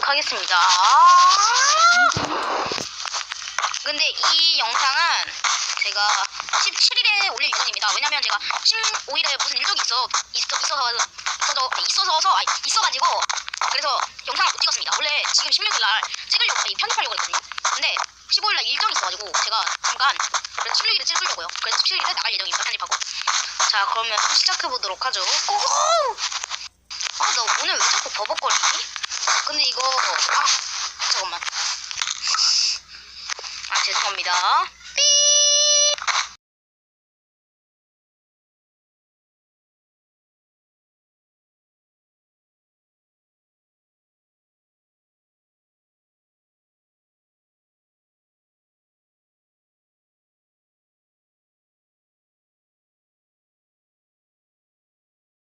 하겠습니다. 근데 이 영상은 제가 17일에 올릴 예정입니다. 왜냐면 제가 15일에 무슨 일정이 있어 있어 있어서 있어서 있어서 아니, 있어가지고 그래서 영상을 못 찍었습니다. 원래 지금 16일 날 찍으려고 아니, 편집하려고 했거든요. 근데 15일 날 일정이 있어가지고 제가 잠깐 그래서 16일에 찍으려고요. 그래서 17일에 나갈 예정입니다. 편집하고. 자 그러면 시작해 보도록 하죠. 고고! 아나 오늘 왜 자꾸 버벅거리지? 근데 이거 아 잠깐만. 아 죄송합니다.